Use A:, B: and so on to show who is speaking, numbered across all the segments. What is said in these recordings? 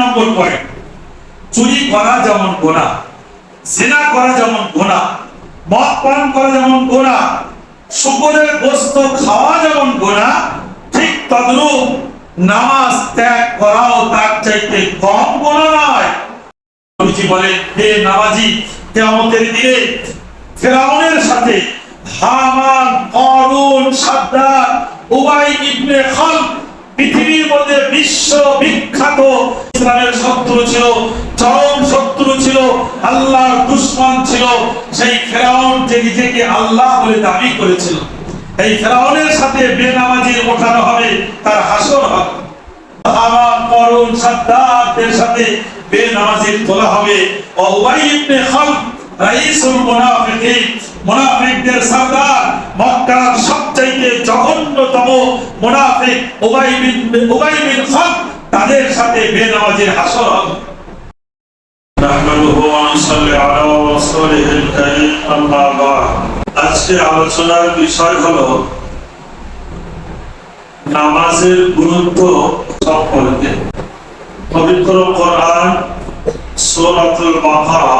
A: নম্বর point. চুরি করা যেমন গোনা, জেনা করা যেমন গোনা, মদ পান করা যেমন গোনা, শুকরের গোস্ত খাওয়া যেমন গোনা, ঠিক তদ্রূপ নামাজ ত্যাগ করাও তার চাইতে কম গোনা নয়। বলেন, হে নামাজি, কিয়ামতের দিনে ফেরাউনের সাথে হামান করুন সাদ্দার উবাই ইবনে পৃথিবীর মধ্যে বিশ্ব বিখ্যাত ইসলামের শত্রু ছিল, চরম শত্রু ছিল, আল্লাহর দুশ্মন ছিল। সেই ফেরাউন যে নিজেকে আল্লাহ বলে দাবি করেছিল, এই ফেরাউনের সাথে বেনামাজির ওঠানো হবে, তার হাসর হবে। হামান করুন সাদ্দারদের সাথে বেনামাজির তোলা হবে। ও উবাই ইবনে খালদ, রাইসুল মুনাফিকিন, মুনাফিকদের মক্কার জঘন্যতম মুনাফিক উবাই বিন উবাই বিন খালদ তাদের সাথে বেনামাজির হাসর হবে
B: نحمده ونصلي على رسوله الكريم أما بعد আজকে আলোচনার বিষয় হলো নামাজের গুরুত্ব সম্পর্কে পবিত্র কোরআন সূরাতুল বাকারা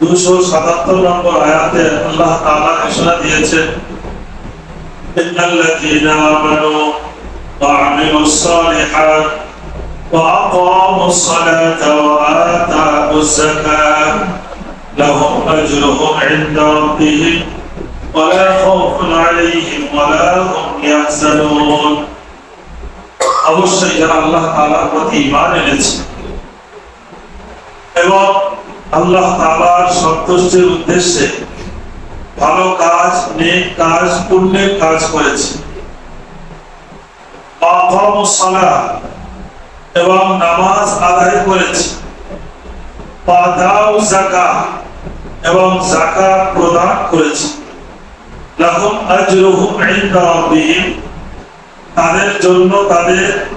B: 277 নম্বর আয়াতে আল্লাহ তাআলা ঘোষণা দিয়েছেন ইন্নাল্লাযীনা আমানু ওয়া আমিলুস সালিহাত وأقاموا الصلاة وآتوا الزكاة لهم أجرهم عند ربهم ولا خوف عليهم ولا هم يحزنون অবশ্যই যারা আল্লাহ তাআলার প্রতি ঈমান এনেছে এবং আল্লাহ তাআলার সন্তুষ্টির উদ্দেশ্যে ভালো কাজ, নেক কাজ পুণ্যের কাজ করেছে। এবং নামাজ আদায় করেছে। পাদাও জাকা প্রদান করেছে। তাদের জন্য তাদের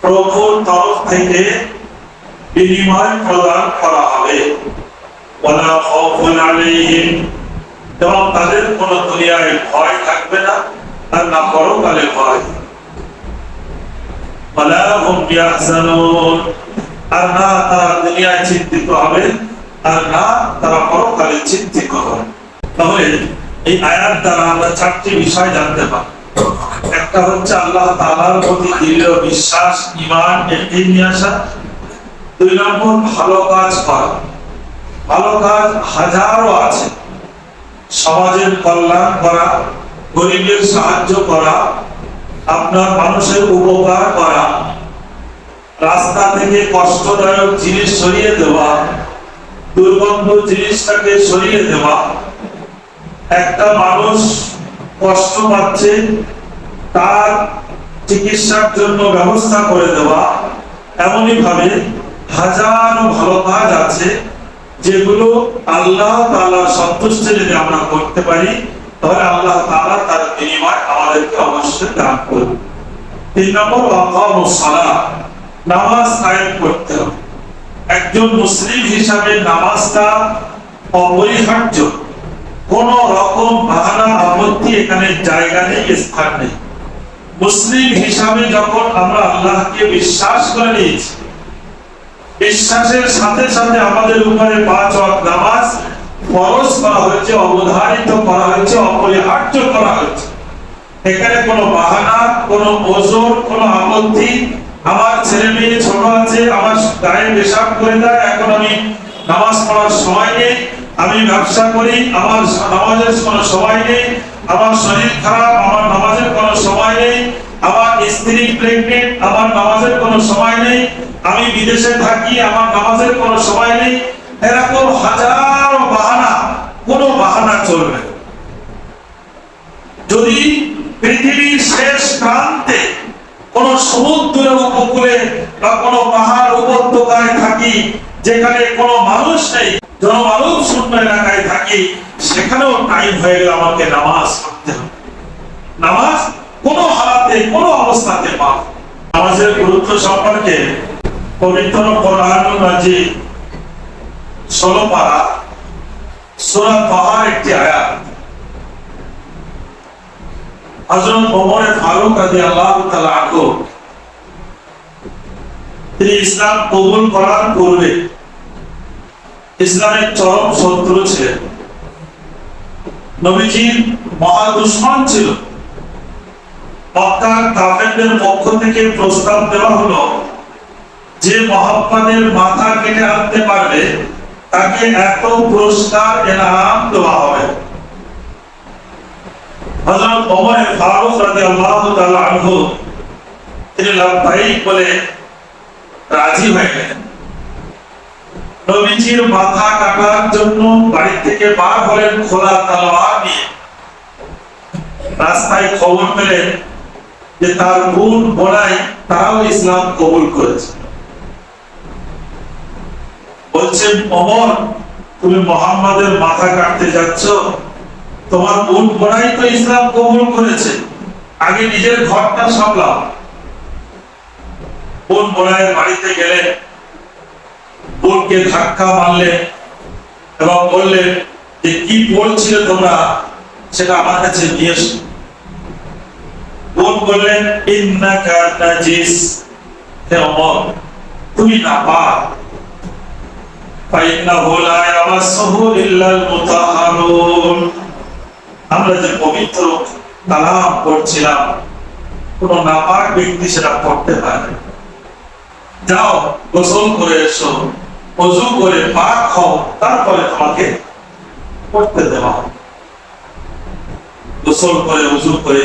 B: প্রভুর তরফ থেকে বিনিময় প্রদান করা হবে। ওয়ালা এবং তাদের কোনো দুনিয়ায় ভয় থাকবে না, আর না ভয়। আর না তারা দুনিয়ায় চিন্তিত হবে, আর না তারা পরকালে চিন্তিত হবে। তাহলে এই দ্বারা আমরা চারটি বিষয় জানতে পারি একটা হচ্ছে আল্লাহ তাআলার প্রতি দৃঢ় বিশ্বাস, ঈমান এটি নিয়ে আসা। দুই নম্বর, ভালো কাজ করা। ভালো কাজ হাজারো আছে। সমাজের কল্যাণ করা, গরিবের সাহায্য করা, আপনার মানুষের উপকার করা, রাস্তা থেকে কষ্টদায়ক জিনিস সরিয়ে দেওয়া, দুর্গন্ধ জিনিসটাকে সরিয়ে দেওয়া। একটা মানুষ কষ্ট পাচ্ছে, তার চিকিৎসার জন্য ব্যবস্থা করে দেওয়া। এমনই ভাবে হাজারো ভালো কাজ আছে। যেগুলো আল্লাহ তাআলার সন্তুষ্টি যদি আমরা করতে পারি, তাহলে আল্লাহ তাআলা তার বিনিময় আমাদেরকে অবশ্যই দান করবে তিন নম্বর সালাহ, নামাজ কায়েম করতে হবে। একজন মুসলিম হিসাবে নামাজটা অপরিহার্য। কোন রকম বাহানা আপত্তি এখানে জায়গা নেই, স্থান নেই। মুসলিম হিসাবে যখন আমরা আল্লাহকে বিশ্বাস করে নিয়েছি বিশ্বাসের সাথে সাথে আমাদের উপরে পাঁচ ওয়াক্ত নামাজ ফরজ করা হয়েছে, অবধারিত করা হয়েছে, অপরিহার্য করা হয়েছে। এখানে কোনো বাহানা, কোনো ওজোর, কোনো আপত্তি। আমার ছেলে মেয়ে ছোট আছে, আমার গায়ে পেশাব করে দেয়, এখন আমি নামাজ পড়ার সময় নেই, আমি ব্যবসা করি, আমার নামাজের কোনো সময় নেই, আমার শরীর খারাপ, আমার নামাজের কোনো সময় নেই আমার স্ত্রী প্রেগনেন্ট আমার নামাজের কোনো সময় নেই, আমি বিদেশে থাকি, আমার নামাজের কোনো সময় নেই, এরকম হাজারো বাহানা, কোনো বাহানা চলবে যদি পৃথিবীর শেষ প্রান্তে কোন সমুদ্রের উপকূলে বা কোন পাহাড় উপত্যকায় থাকি, যেখানে কোনো মানুষ নেই জনমানব শূন্য এলাকায় থাকি, সেখানেও টাইম হয়ে গেলে আমাকে নামাজ পড়তে হবে। নামাজ কোনো হালাতে কোনো অবস্থাতে পাব নামাজের গুরুত্ব সম্পর্কে পবিত্র কোরআন মাজিদ ষোলো পারা একটি আয়াত। ফারুক তিনি ইসলাম কবুল করার পূর্বে ইসলামের চরম শত্রু ছিলেন। নবীজির মহা দুশ্মন ছিল। পক্ষ থেকে প্রস্তাব দেওয়া হলো যে মোহাম্মদের মাথা কেটে আনতে পারবে, তাকে এত পুরস্কার, এনাম দেওয়া হবে। ওমর ফারুক আনহু, তিনি বলে রাজি হয়ে গেলেন। নবীজির মাথা কাটার জন্য বাড়ি থেকে বার হলেন খোলা তলোয়ার নিয়ে। রাস্তায় খবর পেলেন যে তার বোন বোনাই তারাও ইসলাম কবুল করেছে। বলছে অমর, তুমি মোহাম্মদের মাথা কাটতে যাচ্ছ? তোমার বোন বোনাই তো ইসলাম কবুল করেছে। আগে নিজের ঘরটা সামলাও। বোন বোনাইয়ের বাড়িতে গেলে বোনকে ধাক্কা মারলে এবং বললেন যে কি বলছিলে তোমরা, সেটা আমার কাছে নিয়ে এসো। বোন বললেন, ইন্নাকা নাজিস। হে অমর তুমি না পা ফাইন্নাহু লা ইয়ামাসসুহু ইল্লাল মুতাহহারুন আমরা যে পবিত্র কালাম পড়ছিলাম, কোন নাপাক ব্যক্তি সেটা পড়তে পারে যাও, গোসল করে এসো, অজু করে পাক হও, তারপরে তোমাকে পড়তে দেওয়া গোসল করে উজু করে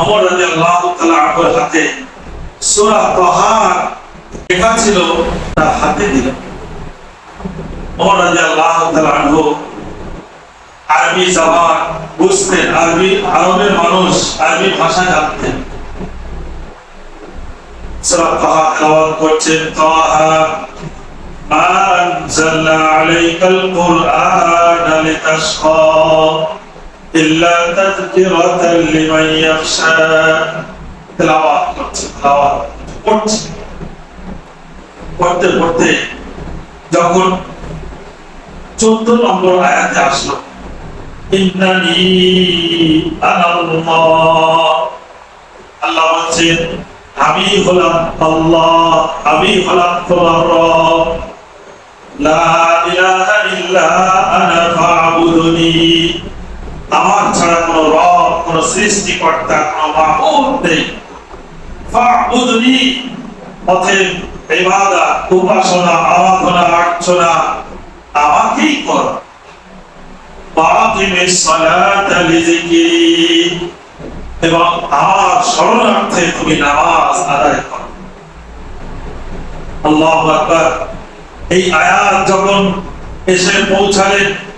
B: আমর রাদিয়াল্লাহু তাআলা আনহুর হাতে সূরা তাহার লেখা ছিল, তার হাতে দিল। আমর রাদিয়াল্লাহু তাআলা আনহু আরবি জবান বুঝতেন, আরবি, আরবের মানুষ আরবি ভাষা জানতেন। সূরা তাহা তেলাওয়াত করছেন তাহা আনজালনা আলাইকাল কুরআনা লিতাশকা। ইল্লা তাযকিরাতাল লিমান ইয়াখশা তেলাওয়াত করছে তেলাওয়াত পড়ছে পড়তে পড়তে যখন চোদ্দ নম্বর আয়াতে আসলো, ইন্নানি আল্লাহ বলছেন, আমি হলাম আল্লাহ, আমি হলাম তোমার রব। লা ইলাহা ইল্লা আনা ফা'বুদুনি। আমার ছাড়া কোনো রব, কোনো সৃষ্টিকর্তা, কোনো মাহবুব নেই। অতএব ইবাদত উপাসনা, আরাধনা আমাকেই কর। লিযিকরি। এবং আমার শরণার্থে তুমি নামাজ আদায় করো। আল্লাহু আকবার। এই আয়াত যখন এসে পৌঁছালেন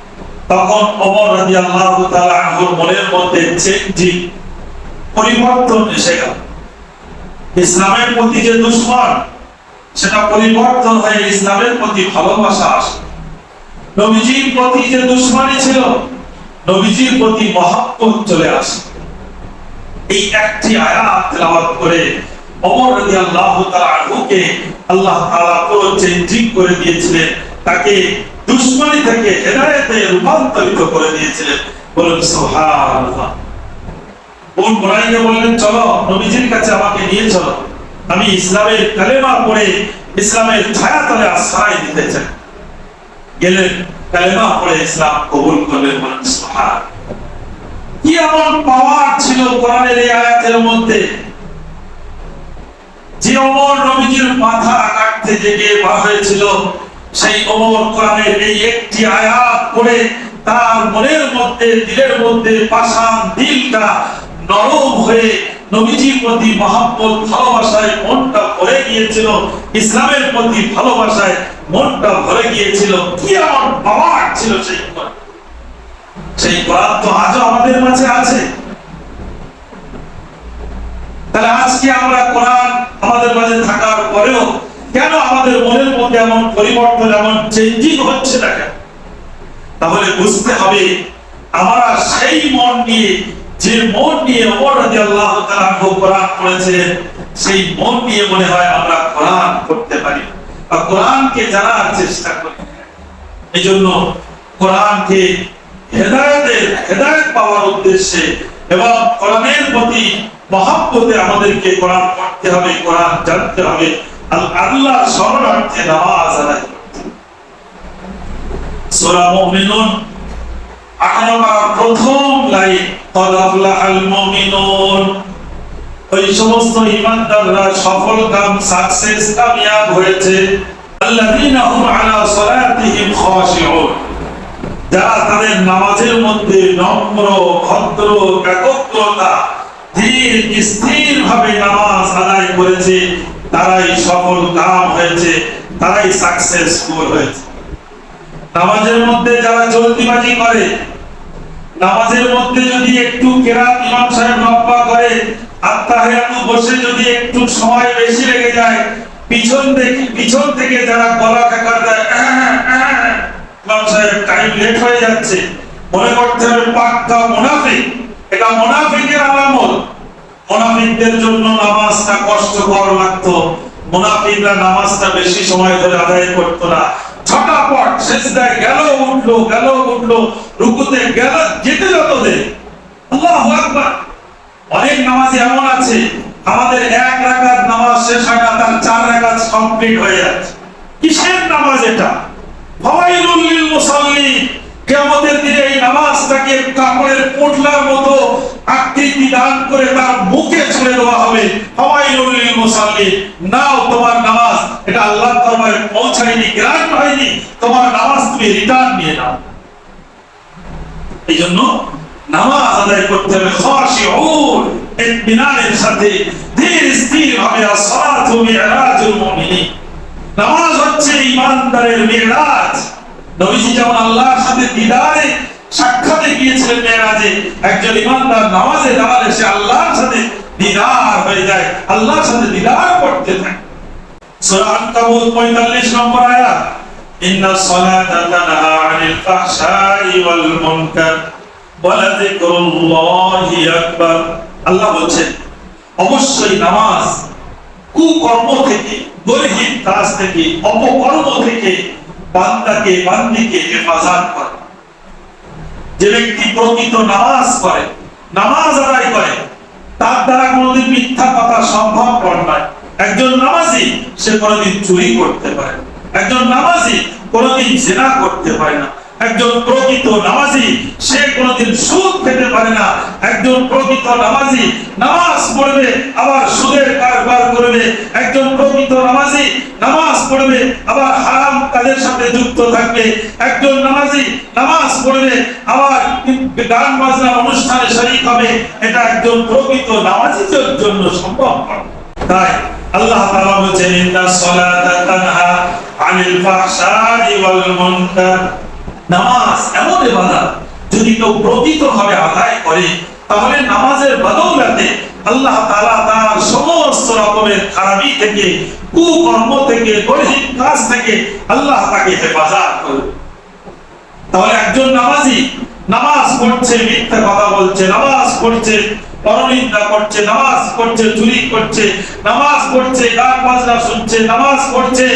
B: তখন ওমর তাআলা আনহুর মনের মধ্যে চেঞ্জিং পরিবর্তন এসে গেল। ইসলামের প্রতি যে দুশ্মন, সেটা পরিবর্তন হয়ে ইসলামের প্রতি ভালোবাসা আসে। নবীজির প্রতি যে দুশ্মনী ছিল, নবীজির প্রতি মহাব্বত চলে আসে। এই একটি আয়াত তেলাওয়াত করে ওমর রাদিয়াল্লাহু তাআলা আনহুকে আল্লাহ তাআলা পুরো চেঞ্জিং করে দিয়েছিলেন, তাকে দুশ্মনী থেকে হেদায়েতে রূপান্তরিত করে দিয়েছিলেন। বললেন, চলো, নবীজির কাছে আমাকে নিয়ে চলো। আমি ইসলামের কালেমা পড়ে ইসলামের ছায়াতলে আশ্রয় দিতে চাই। গেলেন, কালেমা পড়ে ইসলাম কবুল করলেন বলেন কি এমন পাওয়ার ছিল কোরআনের এই আয়াতের মধ্যে? যে অমর নবীজির মাথা কাটতে জেগে বার হয়েছিল। সেই ওমর কোরআনের এই একটি আয়াত পড়ে তার মনের মধ্যে, দিলের মধ্যে পাষাণ দিলটা নরম হয়ে নবীজির প্রতি ভালোবাসায় মনটা ভরে গিয়েছিল, ইসলামের প্রতি ভালোবাসায় মনটা ভরে গিয়েছিল কি এমন পাওয়ার ছিল সেই? সেই কোরআন তো আজও আমাদের মাঝে আছে তাহলে আজকে আমরা কোরআন আমাদের মাঝে থাকার পরেও কেন আমাদের মনের মধ্যে এমন পরিবর্তন, এমন চেঞ্জিং হচ্ছে না কেন? তাহলে বুঝতে হবে, আমরা সেই মন নিয়ে, যে মন নিয়ে ওমর রাদিয়াল্লাহু তাআলা কোরআন পড়েছিলেন সেই মন নিয়ে মনে হয় আমরা কোরআন পড়তে পারি। বা কোরআনকে জানার চেষ্টা করি। এই জন্য কোরআনকে হেদায়েতের হেদায়েত পাওয়ার উদ্দেশ্যে এবং কোরআনের প্রতি মহাব্বতে আমাদেরকে কোরআন পড়তে হবে, কোরআন জানতে হবে। শরণার্থে নামাজ আদায় মুমিনুন প্রথম লাইন মুমিনুন। ওই সমস্ত সফল কাম সাকসেস কামিয়াব হয়েছে। আল্লাযীনা হুম আলা সালাতিহিম খাশিউন। যারা তাদের নামাজের মধ্যে নম্র, ভদ্র একাগ্রতা ধীর স্থির ভাবে নামাজ আদায় করেছে তারাই সফল, কাম হয়েছে, তারাই সাকসেসফুল হয়েছে। নামাজের মধ্যে যারা জলদিবাজি করে, নামাজের মধ্যে যদি একটু কেরাত ইমাম সাহেব লম্বা করে আত্মাহিয়াতু বসে যদি একটু সময় বেশি লেগে যায়, পিছন থেকে পিছন থেকে যারা গলা কাকার দেয়, ইমাম সাহেব টাইম লেট হয়ে যাচ্ছে। মনে করতে হবে পাক্কা মুনাফিক। এটা মুনাফিকের আলামত। মুনাফিকদের জন্য নামাজটা কষ্টকর লাগতো। মুনাফিকরা নামাজটা বেশি সময় ধরে আদায় করতো না। ছটাপট সেজদায় গেল, উঠল গেল, উঠল, রুকুতে গেল, যেতে যত দে আল্লাহু আকবার। অনেক নামাজি এমন আছে, আমাদের এক রাকাত নামাজ শেষ হয় না, তার চার রাকাত কমপ্লিট হয়ে যাচ্ছে। কিসের নামাজ এটা? ফাওয়াইলুল লিল মুসাল্লি কিয়ামতের দিনে এই নামাজটাকে কাপড়ের পোটলার মতো আকৃতি দান করে তার মুখে ছুড়ে দেওয়া হবে। ফাওয়াইলুল লিল মুসাল্লি। নাও তোমার নামাজ। এটা আল্লাহর দরবারে পৌঁছায়নি, গ্রান্ট হয়নি। তোমার নামাজ তুমি রিটার্ন নিয়ে নাও। এই জন্য নামাজ আদায় করতে হবে। খাশিউন ইতমিনানের সাথে। ধীর স্থির ভাবে মিরাজুল মুমিনিন। নামাজ হচ্ছে ইমানদারের মিরাজ। নবীজি আল্লাহর সাথে দিদারে সাক্ষাতে গিয়েছিলেন মেরাজে একজন ইমানদার নামাজে দাঁড়ালে সে আল্লাহর সাথে দিদার হয়ে যায়, আল্লাহর সাথে দিদার করতে থাকে। আনকাবুত 45 নম্বর ইন্না সলাতা তানহা আনিল ফাহশাই ওয়াল মুনকার ওয়া লাযিকরুল্লাহি আকবার আল্লাহ বলছেন, অবশ্যই নামাজ কুকর্ম থেকে গরিহীন কাজ থেকে, অপকর্ম থেকে বান্দাকে, বান্দিকে হেফাজত করে। যে ব্যক্তি প্রকৃত নামাজ করে নামাজ আদায় করে, তার দ্বারা কোনোদিন মিথ্যা কথা সম্ভব নয় একজন নামাজি, সে কোনোদিন চুরি করতে পারে। একজন নামাজি, কোনোদিন জেনা করতে পারে না। একজন প্রকৃত নামাজি, সে কোনোদিন সুদ খেতে পারে না। একজন প্রকৃত নামাজি, নামাজ পড়বে, আবার সুদের কারবার করবে। একজন প্রকৃত নামাজি, নামাজ পড়বে, আবার হারাম কাজের সাথে যুক্ত থাকবে। একজন নামাজি, নামাজ পড়বে, আবার গান বাজনা অনুষ্ঠানে শরীক হবে। এটা একজন প্রকৃত নামাজিদের জন্য সম্ভব তাই আল্লাহ তাআলা বলেছেন, ইন্না সলাতা তানহা আনিল ফাহশাই ওয়াল মুনকার। নামাজ এমন ইবাদত যদি কেউ প্রকৃতভাবে আদায় করে, তাহলে নামাজের বদৌলতে আল্লাহ তাআলা তার সমস্ত রকমের খারাপি থেকে, কুকর্ম থেকে গরিব কাজ থেকে আল্লাহ তাকে হেফাজত করবে তাহলে একজন নামাজি নামাজ পড়ছে, মিথ্যা কথা বলছে, নামাজ পড়ছে, পরনিন্দা করছে, নামাজ পড়ছে, চুরি করছে, নামাজ পড়ছে, গান বাজনা শুনছে, নামাজ পড়ছে,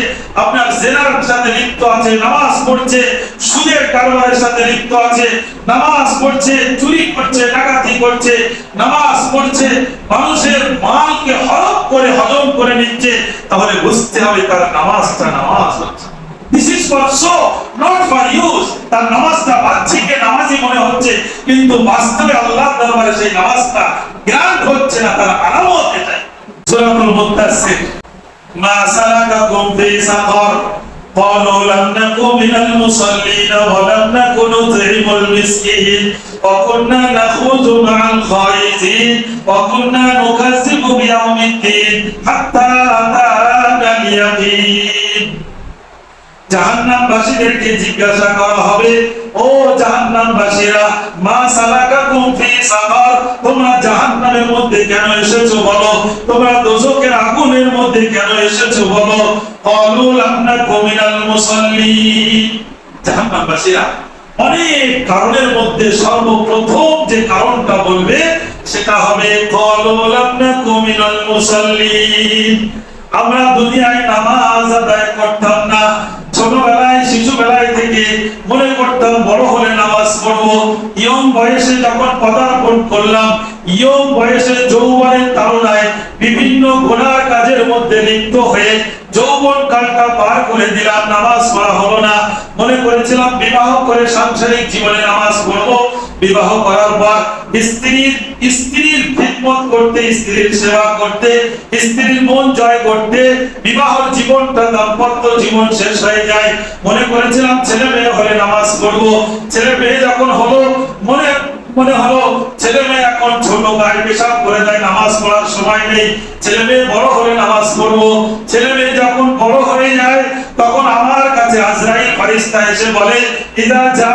B: আপনার জেনার সাথে লিপ্ত আছে, নামাজ পড়ছে, সুদের কারবারের সাথে লিপ্ত আছে, নামাজ পড়ছে, চুরি করছে, ডাকাতি করছে, নামাজ পড়ছে, মানুষের মালকে হরপ করে হজম করে নিচ্ছে, তাহলে বুঝতে হবে তার নামাজটা নামাজ হচ্ছে। this is for show not for use তার নামাজটা বাহ্যিকে নামাজই মনে হচ্ছে কিন্তু বাস্তবে আল্লাহর দরবারে সেই নামাজটা গ্রান্ট হচ্ছে না তার আলামত এটাই সূরাতুল মুত্তাসির মা সালাকাকুম ফি সাকর قالوا لم نكن من المصلين ولم نكن نطعم المسكين وكنا نخوض مع الخائزين وكنا نكذب بيوم الدين حتى أتانا اليقين জাহান্নামবাসীদেরকে জিজ্ঞাসা করা হবে, ও জাহান্নামবাসীরা, মা সালাকাকুম ফি তোমরা জাহান্নামের মধ্যে কেন এসেছ বলো? তোমরা দোজখের আগুনের মধ্যে কেন এসেছ বলো? ক্বালু জাহান্নামবাসীরা, অনেক কারণের মধ্যে সর্বপ্রথম যে কারণটা বলবে, সেটা হবে ক্বালু লাম নাকু মিনাল আমরা দুনিয়ায় নামাজ আদায় করতাম না। ছোটবেলায়, শিশুবেলায় থেকে মনে করতাম, বড় হলে নামাজ পড়ব। ইয়ং বয়সে যখন পদার্পণ করলাম, ইয়ং বয়সে যৌবনের তারুণায় বিভিন্ন
A: বিভিন্ন কাজের মধ্যে লিপ্ত হয়ে যৌবন কালটা পার করে দিলাম। নামাজ পড়া হলো না। মনে করেছিলাম, বিবাহ করে সাংসারিক জীবনে নামাজ পড়ব। বিবাহ করার পর স্ত্রীর স্ত্রীর খিদমত করতে, স্ত্রীর সেবা করতে, স্ত্রীর মন জয় করতে বিবাহ জীবনটা দাম্পত্য জীবন শেষ হয়ে যায়। মনে করেছিলাম, ছেলে মেয়ে হলে নামাজ পড়ব। ছেলে মেয়ে যখন হলো, মনে মনে হলো, ছেলে মেয়ে এখন ছোট গায়ে পেশাব করে দেয় নামাজ পড়ার সময় নেই। ছেলে মেয়ে বড় হলে নামাজ পড়ব। ছেলে মেয়ে যখন বড় হয়ে যায়, তখন আমার কাছে আজরাইল ফারিস্তা এসে বলে, ইদা জা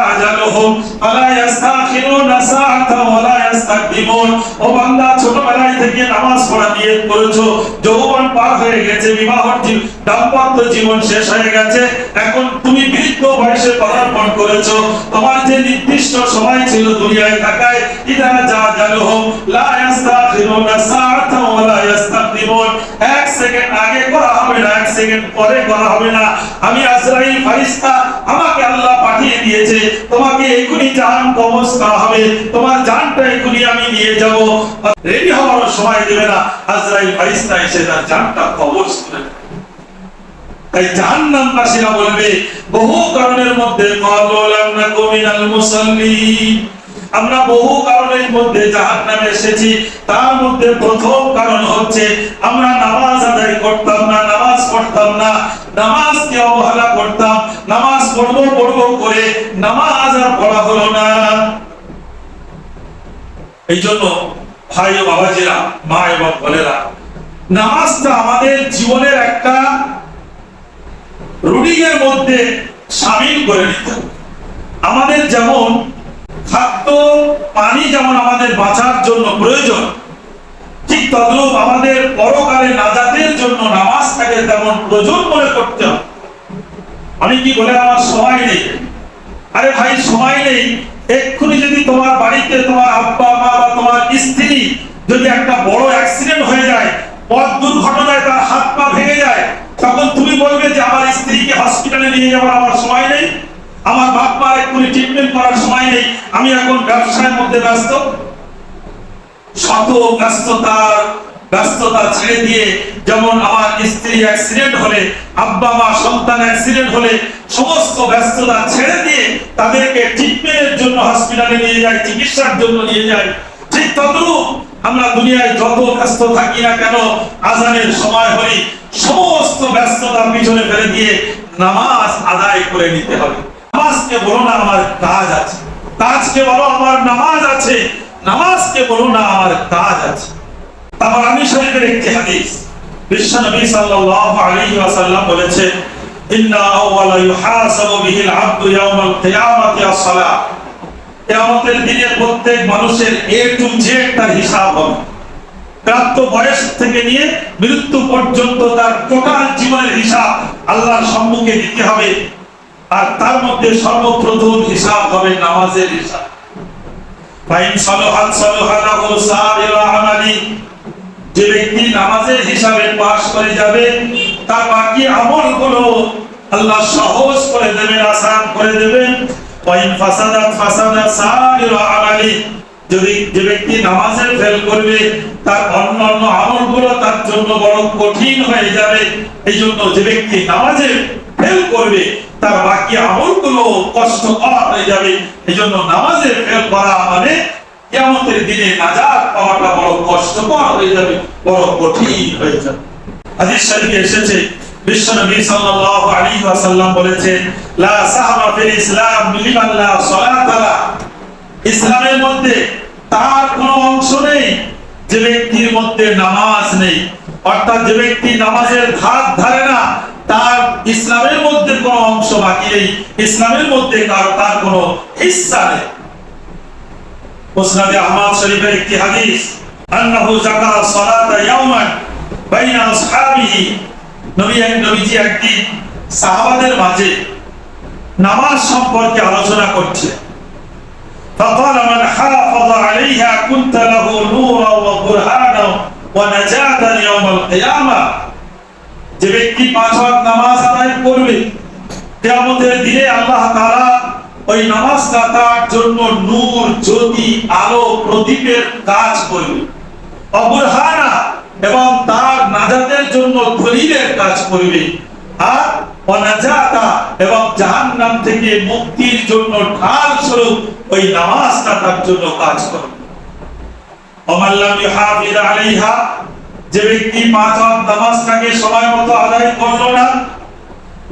A: আজালুহুম ফালা ইস্তাখিরুনা সাআতান ওয়ালা ইস্তাকদিমুন ও বান্দা, ছোটবেলায় থেকে নামাজ পড়া নিয়ত করেছ। যৌবন পার হয়ে গেছে, বিবাহ দাম্পত্য জীবন শেষ হয়ে গেছে। এখন তুমি বৃদ্ধ বয়সে পদার্পণ করেছ। তোমার যে নির্দিষ্ট সময় ছিল দুনিয়ায় থাকায় ইদা জা আজালুহুম লা ইস্তাখিরুনা সাআতান ওয়ালা ইস্তাকদিমুন এক সেকেন্ড আগে করা হবে না, এক সেকেন্ড পরে করা হবে না। আমি আজরাইল ফারিস্তা, আমাকে আল্লাহ পাঠিয়ে দিয়েছে, তোমাকে এখনই জান কবজ করা হবে। তোমার জানটা এখনই আমি নিয়ে যাব। রেডি হওয়ার সময় দেবে না। আজরাইল ফারিস্তা এসে তার জানটা কবজ করে। তাই বলবে, বহু কারণের মধ্যে আমরা বহু কারণের মধ্যে জাহান্নামে এসেছি। তার মধ্যে প্রথম কারণ হচ্ছে, আমরা নামাজ আদায় করতাম না, নামাজ পড়তাম না। নামাজকে অবহেলা করতাম, নামাজ পড়ব পড়ব করে নামাজ আর পড়া হলো না। এই জন্য ভাই ও বাবাজিরা, মা এবং বোনেরা, নামাজটা আমাদের জীবনের একটা রুটিনের মধ্যে সামিল করে নিতে। আমাদের যেমন খাদ্য, পানি যেমন আমাদের বাঁচার জন্য প্রয়োজন, ঠিক তদ্রূপ আমাদের পরকালে নাজাতের জন্য নামাজটাকে তেমন প্রয়োজন মনে করতে হবে। অনেকেই বলে আমার সময় নেই? আরে ভাই, সময় নেই। এক্ষুনি যদি তোমার বাড়িতে তোমার আব্বা মা বা তোমার স্ত্রী যদি একটা বড় অ্যাক্সিডেন্ট হয়ে যায়, পথ দুর্ঘটনায় তার হাত পা ভেঙে যায়, তখন তুমি বলবে যে আমার স্ত্রীকে হসপিটালে নিয়ে যাওয়ার আমার সময় নেই, আমার বাপ মা এক্ষুনি ট্রিটমেন্ট করার সময় নেই, আমি এখন ব্যবসার মধ্যে ব্যস্ত। শত ব্যস্ততার ব্যস্ততা ছেড়ে দিয়ে যেমন আমার স্ত্রী অ্যাক্সিডেন্ট হলে, আব্বা, মা, সন্তান অ্যাক্সিডেন্ট হলে, সমস্ত ব্যস্ততা ছেড়ে দিয়ে তাদেরকে ট্রিটমেন্টের জন্য হসপিটালে নিয়ে যায়, চিকিৎসার জন্য নিয়ে যায়। ঠিক তদ্রূপ আমরা দুনিয়ায় যত ব্যস্ত থাকি না কেন, আজানের সময় হলে সমস্ত ব্যস্ততা পিছনে ফেলে দিয়ে নামাজ আদায় করে নিতে হবে। নামাজকে বলো না, আমার কাজ আছে। কাজকে বলো, আমার নামাজ আছে। নামাজকে বলো না, আমার কাজ আছে। তাবারানি শরীফের একটি হাদিস। বিশ্ব নবী সাল্লাল্লাহু আলাইহি ওয়াসাল্লাম বলেছে ইন্না আউওয়ালা ইউহাসাবু বিহিল আবদু ইয়াউমাল কিয়ামাতি আস-সালাহ কিয়ামতের দিনে প্রত্যেক মানুষের এ টু জেড তার হিসাব হবে। প্রাপ্ত বয়স থেকে নিয়ে মৃত্যু পর্যন্ত তার টোটাল জীবনের হিসাব আল্লাহর সম্মুখে দিতে হবে। আর তার মধ্যে সর্বপ্রথম হিসাব হবে, নামাজের হিসাব। ফাইন সালাহাত সালাহানাহু সাইরা আমালি। যে ব্যক্তি নামাজের হিসাবে পাশ করে যাবে, তার বাকি আমলগুলো আল্লাহ সহজ করে দেবেন, আসান করে দেবেন। আমালি। যদি যে ব্যক্তি ফেল করবে, তার আমলগুলো তার জন্য বড় কঠিন হয়ে যাবে। এই জন্য যে ব্যক্তি ফেল করবে, তার বাকি আমলগুলো কষ্টকর হয়ে যাবে। এই জন্য ফেল করা মানে কিয়ামতের দিনে নাজাত পাওয়াটা বড় কষ্টকর হয়ে যাবে, বড় কঠিন হয়ে যাবে। হাদিস শরীফে এসেছে, বিশ্ব নবী সাল্লাল্লাহু আলাইহি ওয়াসাল্লাম বলেছেন লা সাহমা ফিল ইসলাম লিমান লা সালাতা লা। ইসলামের মধ্যে তার কোনো অংশ নেই, যে ব্যক্তির মধ্যে নামাজ নেই। অর্থাৎ যে ব্যক্তি নামাজের ধার ধারে না, তার ইসলামের মধ্যে কোনো অংশ বাকি নেই। ইসলামের মধ্যে তার কোনো হিস্সা নেই। মুসনাদে আহমদ শরীফের একটি হাদিস আন্নাহু যাকারা সালাতা ইয়াওমান বাইনা আসহাবিহি নবী নবীজি একদিন সাহাবাদের মাঝে নামাজ সম্পর্কে আলোচনা করছে فقال من حافظ عليها كنت له نورا وبرهانا ونجاة يوم القيامة যে ব্যক্তি পাঁচ ওয়াক্ত নামাজ আদায় করবে কিয়ামতের দিনে আল্লাহ তাআলা ওই নামাজটা তার জন্য নূর জ্যোতি আলো প্রদীপের কাজ করবে অবরহানা এবং তার নাজাতের জন্য দলিলের কাজ করবে আর অনাজাতা এবং জাহান্নাম থেকে মুক্তির জন্য ঢাল স্বরূপ ওই নামাজটা তার জন্য কাজ করবে। অমাল্লাম ইহাফিজ আলাইহা, যে ব্যক্তি পাঁচ ওয়াক্ত নামাজটাকে সময় মতো আদায় করল না,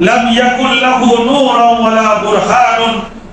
A: লাম ইয়াকুল লাহু নূরun ওয়ালা বুরহানুন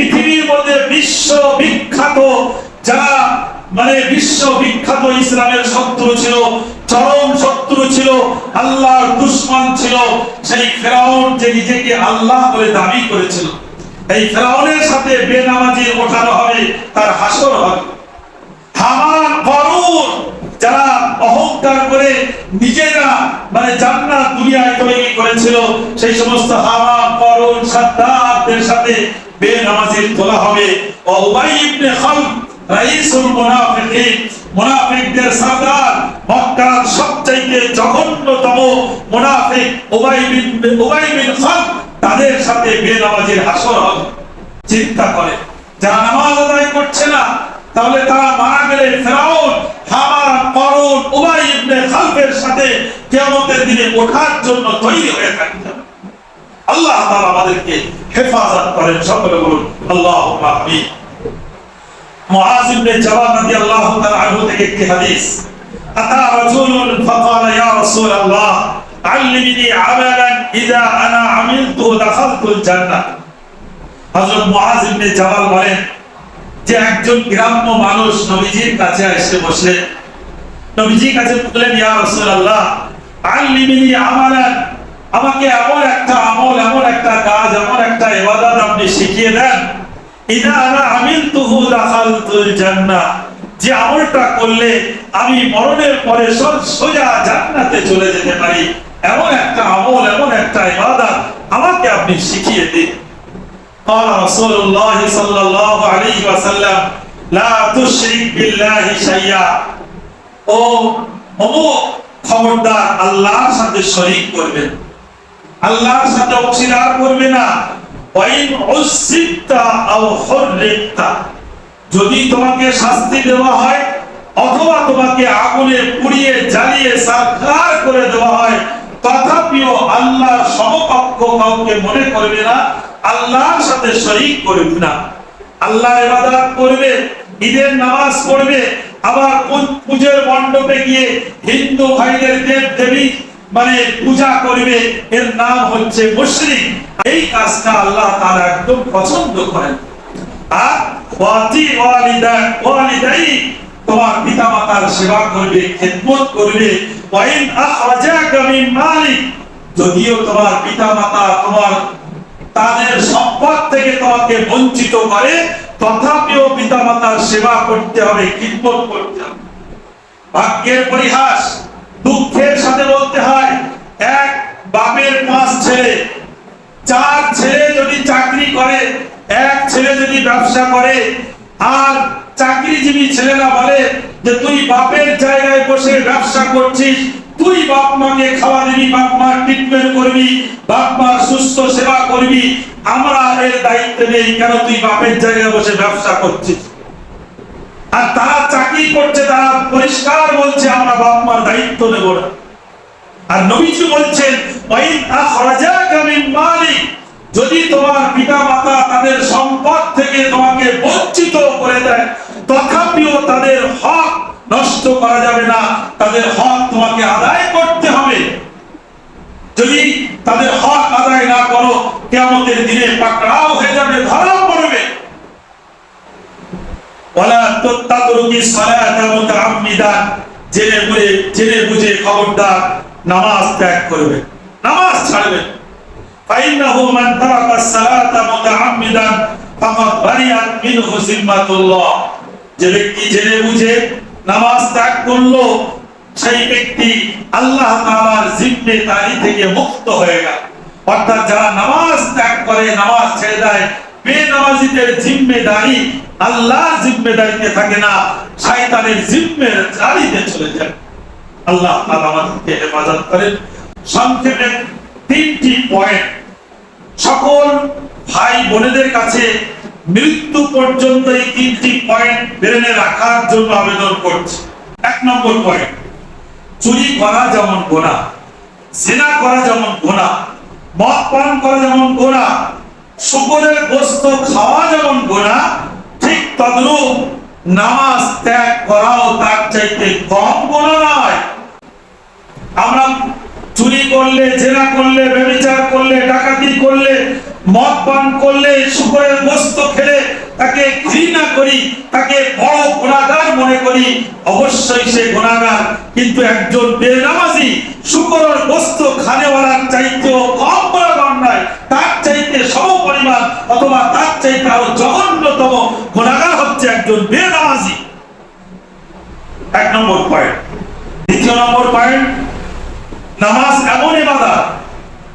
A: পৃথিবীর মধ্যে বিশ্ব বিখ্যাত যারা মানে বিশ্ব বিখ্যাত ইসলামের শত্রু ছিল, চরম শত্রু ছিল, আল্লাহর দুশ্মন ছিল, সেই ফেরাউন যে নিজেকে আল্লাহ বলে দাবি করেছিল, এই ফেরাউনের সাথে বেনামাজি ওঠানো হবে, তার হাসর হবে। হামান করুন যারা অহংকার করে নিজেরা মানে জান্নাত দুনিয়ায় তৈরি করেছিল, সেই সমস্ত হামান করুন সাদ্দাতদের সাথে বেনামাজির তোলা হবে। ও উবাই ইবনে খালফ রাইসুল মুনাফিকিন, মুনাফিকদের সরদার, মক্কার সবচাইতে জঘন্যতম মুনাফিক উবাই বিন উবাই বিন খালফ তাদের সাথে বেনামাজির হাসর হবে। চিন্তা করে, যারা নামাজ আদায় করছে না, তাহলে তারা মারা গেলে ফেরাউন হামান ইবনে খালফের সাথে কিয়ামতের দিনে ওঠার জন্য তৈরি হয়ে আল্লাহ তাআলা আমাদেরকে হেফাজত করেন। সকলে বলুন, আল্লাহুম্মা আমিন। মুআজ ইবনে জাবাল রাদিয়াল্লাহু তাআলা আনহু থেকে একটি হাদিস, আতা রাজুলুন ইয়া রাসূলুল্লাহ, আল্লিমনি আমালান ইযা আনা আমিলতু দাখালতুল জান্নাহ হযরত মুআজ ইবনে জাবাল বলেন, যে একজন গ্রাম্য মানুষ নবীজির কাছে এসে বসলেন নবীজির কাছে বললেন ইয়া রাসূলুল্লাহ আল্লিমনি আমালান আমাকে এমন একটা আমল এমন একটা কাজ এমন একটা ইবাদত আপনি শিখিয়ে দেন ইদা আনা আমিলতুহু দাখালতুল জান্নাহ যে আমলটা করলে আমি মরণের পরে সো- সোজা জান্নাতে চলে যেতে পারি এমন একটা আমল এমন একটা ইবাদত আমাকে আপনি শিখিয়ে দিন قال رسول الله صلى الله عليه وسلم لا تشرك بالله شيئا ও অমুক খবরদার আল্লাহর সাথে শরীক করবেন আল্লাহর সাথে অংশীদার করবে না। যদি তোমাকে শাস্তি দেওয়া হয়, অথবা তোমাকে আগুনে পুড়িয়ে, জ্বালিয়ে, সারখার করে দেওয়া হয়, তথাপিও আল্লাহর সমকক্ষ কাউকে মনে করবে না, আল্লাহর সাথে শরীক করবে না। আল্লাহ ইবাদত করবে, ঈদের নামাজ পড়বে আবার পূজোর মণ্ডপে গিয়ে হিন্দু ভাইদের দেব দেবী মানে পূজা করবে। এর নাম হচ্ছে মুশরিক। এই কাজটা আল্লাহ তাআলা একদম পছন্দ করেন। আর ওয়াতি ওয়ালিদা, ওয়ালিদাই তোমার পিতামাতার সেবা করবে, খেদমত করবে। ওয়াইন আখরাজাকা মিন মালিক। যদিও তোমার পিতা মাতা তোমার তাদের সম্পদ থেকে তোমাকে বঞ্চিত করে তথাপিও পিতামাতার সেবা করতে হবে, খিদমত করতে হবে। ভাগ্যের পরিহাস, দুঃখের সাথে বলতে হয়, এক বাপের পাঁচ ছেলে। চার ছেলে যদি চাকরি করে, এক ছেলে যদি ব্যবসা করে, আর চাকরিজীবী ছেলেরা বলে যে, তুই বাপের জায়গায় বসে ব্যবসা করছিস তুই বাপ মাকে খাওয়া দিবি, বাপ মার ট্রিটমেন্ট করবি, বাপ মার সুস্থ সেবা করবি, আমরা এর দায়িত্ব নেই, কেন তুই বাপের জায়গায় বসে ব্যবসা করছিস? আর তারা চাকরি করছে, তারা পরিষ্কার বলছে, আমরা বাপ মার দায়িত্ব নেব না। আর নবীজি বলছেন, ওয়াইন আখরাজাকা মিন মালিক যদি তোমার পিতা মাতা তাদের সম্পদ থেকে তোমাকে বঞ্চিত করে দেয়, তথাপিও নষ্ট করা যাবে না। তাদের হক তোমাকে আদায় করতে হবে। যদি তাদের হক আদায় না করো, কিয়ামতের দিনে পাকড়াও হয়ে যাবে, ধরা পড়বে। জেনে বুঝে জেনে বুঝে নামাজ ত্যাগ করবে। নামাজ ছাড়বে। ফাইন্নাহু মান তারাকা সালাতা মুতাআম্মিদান ফাকাদ বারিয়াত মিনহু যে ব্যক্তি জেনে বুঝে নামাজ ত্যাগ করল, সেই ব্যক্তি আল্লাহ তাআলার জিম্মেদারি থেকে মুক্ত হয়ে গেল। অর্থাৎ যারা নামাজ ত্যাগ করে, নামাজ ছেড়ে দেয় বেনামাজিদের জিম্মেদারি আল্লাহর জিম্মেদারিতে থাকে না, শয়তানের জিম্মেদারিতে চলে যায়। আল্লাহ তাআলা আমাদেরকে হেফাজত করেন। সংক্ষেপে তিনটি পয়েন্ট সকল ভাই বোনেদের কাছে মৃত্যু পর্যন্ত এই তিনটি পয়েন্ট ব্রেনে রাখার জন্য আবেদন করছি। এক নম্বর পয়েন্ট চুরি করা যেমন গোনা, জেনা করা যেমন গোনা, মদ পান করা যেমন গোনা, শুকরের গোস্ত খাওয়া যেমন গোনা, ঠিক তদ্রূপ নামাজ ত্যাগ করাও তার চাইতে কম গোনা নয়। আমরা চুরি করলে, জেনা করলে ব্যভিচার করলে, ডাকাতি করলে মদ পান করলে, শুকরের গোস্ত খেলে তাকে ঘৃণা করি, তাকে বড় গুণাগার মনে করি। অবশ্যই সে গুণাগার, কিন্তু একজন বেনামাজি শুকরের গোস্ত খানেওয়ালার চাইতেও কম গুণাগার নয় তার চাইতে সম পরিমাণ অথবা তার চাইতে আরও জঘন্যতম গুণাগার হচ্ছে একজন বেনামাজি। এক নম্বর পয়েন্ট দ্বিতীয় নম্বর পয়েন্ট নামাজ এমন ইবাদত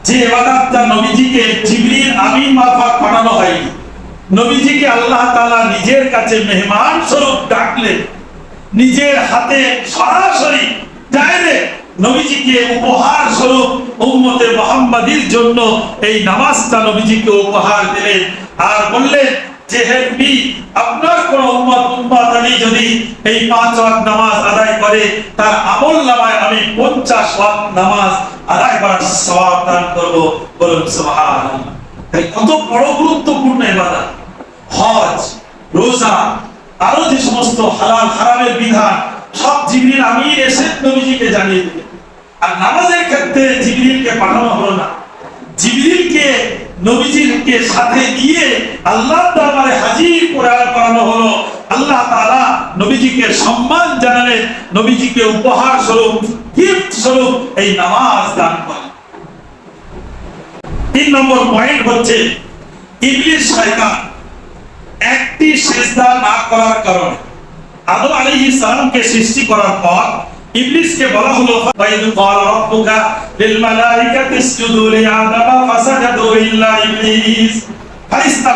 A: যে এবাদতটা নবীজিকে জিবরিল আমিন মারফত পাঠানো হয়নি। নবীজিকে আল্লাহ তাআলা নিজের কাছে মেহমান স্বরূপ ডাকলেন। নিজের হাতে সরাসরি ডাইরেক্ট নবীজিকে উপহার স্বরূপ উম্মতে মুহাম্মাদির জন্য এই নামাজটা নবীজিকে উপহার দিলেন। আর বললেন যে হে আপনার কোন উম্মত উম্মত আমি যদি এই পাঁচ ওয়াক্ত নামাজ আদায় করে, তার আমল নামায় আমি 50 ওয়াক্ত নামাজ আদায় করার সওয়াব দান করব বলুন সুবহানাল্লাহ। তাই কত বড় গুরুত্বপূর্ণ ইবাদত। হজ, রোজা, আরও যে সমস্ত হালাল, হারামের বিধান, সব জিবরিল আমির এসে নবীজিকে জানিয়ে দিলেন। আর নামাজের ক্ষেত্রে জিবরিলকে পাঠানো হলো না। জিবরিলকে নবীজিকে সাথে আল্লাহ দরবারে হাজির করে করানো হলো। আল্লাহ তাআলা নবীজিকে সম্মান নবীজিকে উপহার স্বরূপ গিফট স্বরূপ এই নামাজ দান করেন। তিন নম্বর পয়েন্ট হচ্ছে, ইবলিস শয়তান একটি সেজদা না করার কারণে আদম আলাইহিস সালামকে সৃষ্টি করার পর ইবলিসকে বলা হলো লিল লি আদাম, ফাসাজাদু ইল্লা ইবলিস।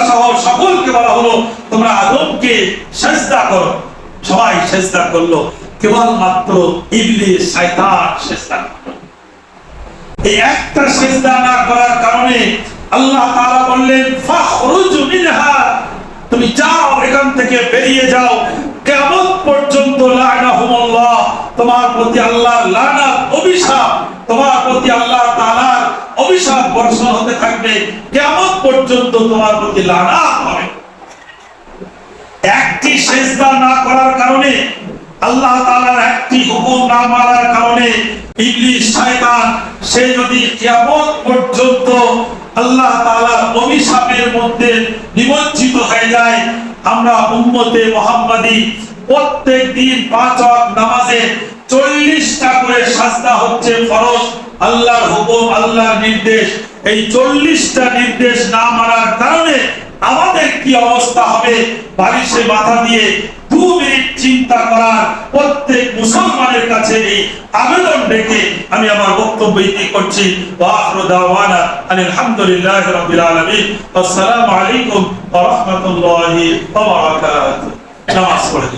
A: সহ সকলকে বলা হলো, তোমরা আদমকে করো। সবাই করল ইবলিস, শয়তান এই একটা না করার কারণে আল্লাহ তাআলা বললেন, ফাখরুজ মিনহা। তুমি যাও, এখান থেকে বেরিয়ে যাও। কিয়ামত পর্যন্ত লানাহুমুল্লাহ তোমার প্রতি আল্লাহর লানাত, অভিশাপ, তোমার প্রতি আল্লাহ তাআলার অভিশাপ বর্ষণ হতে থাকবে। কিয়ামত পর্যন্ত তোমার প্রতি লানাত হবে। একটি সেজদা না করার কারণে, আল্লাহ তাআলার একটি হুকুম না মানার কারণে ইবলিস, শয়তান, সে যদি কিয়ামত পর্যন্ত আল্লাহ তাআলার অভিশাপের মধ্যে নিমজ্জিত হয়ে যায় আমরা উম্মতে মুহাম্মাদি প্রত্যেক দিন পাঁচ ওয়াক্ত নামাজে চল্লিশটা করে সাজদা হচ্ছে ফরজ, আল্লাহর হুকুম, আল্লাহর নির্দেশ। এই চল্লিশটা নির্দেশ না মানার কারণে আমাদের কি অবস্থা হবে? বালিশে মাথা দিয়ে দু মিনিট চিন্তা করার প্রত্যেক মুসলমানের কাছে এই আবেদন রেখে আমি আমার বক্তব্য ইতি করছি। আলহামদুলিল্লাহ রবিল আলমী আসসালামু আলাইকুম রাহমাতুল্লাহি নামাজ পড়ে